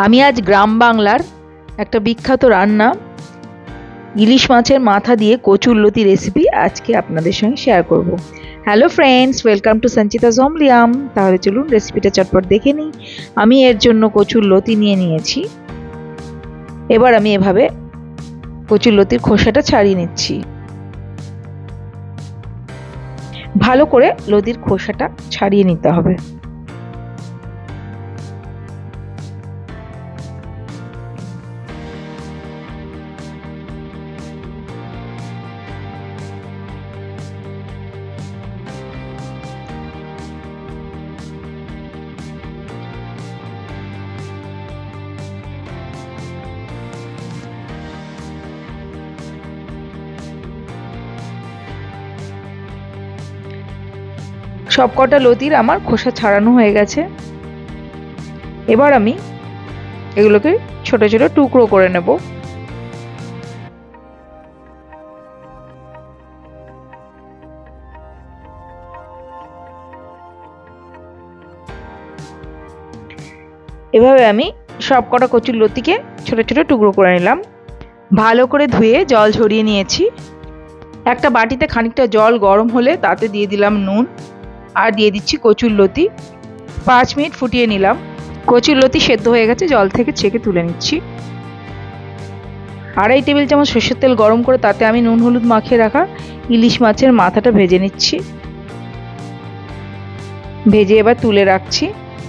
আমি আজ গ্রাম বাংলার একটা বিখ্যাত রান্না, ইলিশ মাছের মাথা দিয়ে কচুরলতি রেসিপি আজকে আপনাদের সঙ্গে শেয়ার করব। Hello friends welcome to Sanchita জমলিয়াম তাহলে চলুন রেসিপিটা চটপট দেখে নিই। আমি এর জন্য কচুর লতি নিয়ে নিয়েছি। এবার আমি এভাবে কচুর লতির খোসাটা ছাড়িয়ে নিচ্ছি। ভালো করে লতির খোসাটা ছাড়িয়ে নিতে হবে। সবকটা লতির আমার খোসা ছাড়ানো হয়ে গেছে। এবার আমি এগুলোকে ছোট ছোট টুকরো করে নেব। এভাবে আমি সব কটা কচুর লতিকে ছোট ছোট টুকরো করে নিলাম। ভালো করে ধুয়ে জল ঝরিয়ে নিয়েছি। একটা বাটিতে খানিকটা জল গরম হলে তাতে দিয়ে দিলাম নুন। আর দিয়ে দিচ্ছি কচুর লতি। পাঁচ মিনিট ফুটিয়ে নিলাম। কচুর লতি সেদ্ধ হয়ে গেছে, জল থেকে ছেঁকে তুলে নিচ্ছি। আড়াই টেবিল চামচ সর্ষের তেল গরম করে তাতে আমি নুন, হলুদ মাখিয়ে রাখা ইলিশ মাছের মাথাটা ভেজে নিচ্ছি। ভেজে এবার তুলে রাখছি।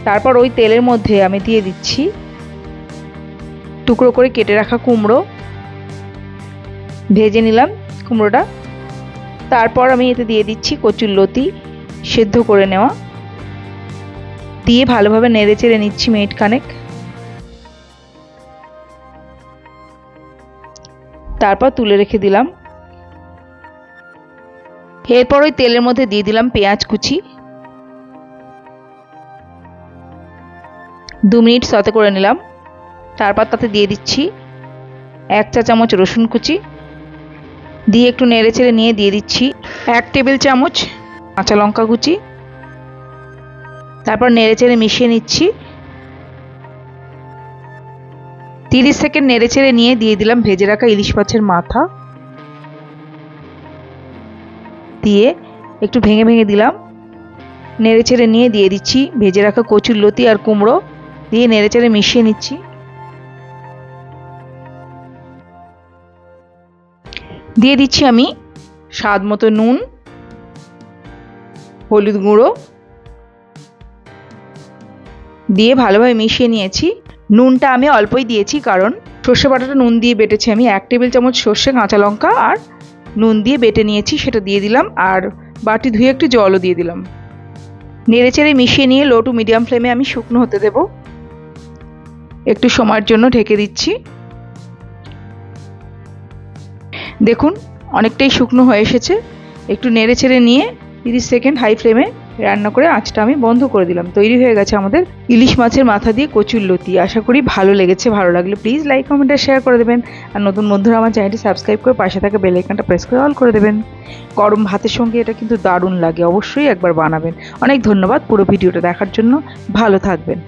তারপর ওই তেলের মধ্যে আমি দিয়ে দিচ্ছি টুকরো করে কেটে রাখা কুমড়ো। ভেজে নিলাম কুমড়োটা। তারপর আমি এতে দিয়ে দিচ্ছি কচুর লতি। সেদ্ধ করে নেওয়া। দিয়ে ভালোভাবে নেড়ে চেড়ে নিচ্ছি মিনিট খানেক। তারপর তুলে রেখে দিলাম। এরপর ওই তেলের মধ্যে দিয়ে দিলাম পেঁয়াজ কুচি। দু মিনিট সতে করে নিলাম। তারপর তাতে দিয়ে দিচ্ছি এক চা চামচ রসুন কুচি। দিয়ে একটু নেড়ে চেড়ে নিয়ে দিয়ে দিচ্ছি এক টেবিল চামচ কাঁচা লঙ্কা কুচি। তারপর নেড়ে চেড়ে মিশিয়ে নিচ্ছি। তিরিশ সেকেন্ড নেড়ে চেড়ে নিয়ে দিয়ে দিলাম ভেজে রাখা ইলিশ মাছের মাথা। দিয়ে একটু ভেঙে ভেঙে দিলাম। নেড়ে চেড়ে নিয়ে দিয়ে দিচ্ছি ভেজে রাখা কচুর লতি আর কুমড়ো। দিয়ে নেড়ে চেড়ে মিশিয়ে নিচ্ছি। দিয়ে দিচ্ছি আমি স্বাদ মতো নুন। হলুদ গুঁড়ো দিয়ে ভালোভাবে মিশিয়ে নিয়েছি। নুনটা আমি অল্পই দিয়েছি কারণ সর্ষে বাটাটা নুন দিয়ে বেটেছি আমি। এক টেবিল চামচ সর্ষে, কাঁচা লঙ্কা আর নুন দিয়ে বেটে নিয়েছি, সেটা দিয়ে দিলাম। আর বাটি ধুয়ে একটু জলও দিয়ে দিলাম। নেড়ে চেড়ে মিশিয়ে নিয়ে লো টু মিডিয়াম ফ্লেমে আমি শুকনো হতে দেব। একটু সময়ের জন্য ঢেকে দিচ্ছি। দেখুন, অনেকটাই শুকনো হয়ে এসেছে। একটু নেড়ে চেড়ে নিয়ে তিরিশ সেকেন্ড হাই ফ্লেমে রান্না করে আঁচটা আমি বন্ধ করে দিলাম। তৈরি হয়ে গেছে আমাদের ইলিশ মাছের মাথা দিয়ে কচুর লতি। আশা করি ভালো লেগেছে, ভালো লাগলে প্লিজ লাইক কমেন্ট আর শেয়ার করে দেবেন। আর নতুন বন্ধুরা আমার চ্যানেলটি সাবস্ক্রাইব করে পাশে থাকা বেল আইকনটা প্রেস করে অল করে দেবেন। গরম ভাতের সঙ্গে এটা কিন্তু দারুণ লাগে, অবশ্যই একবার বানাবেন। অনেক ধন্যবাদ পুরো ভিডিওটা দেখার জন্য। ভালো থাকবেন।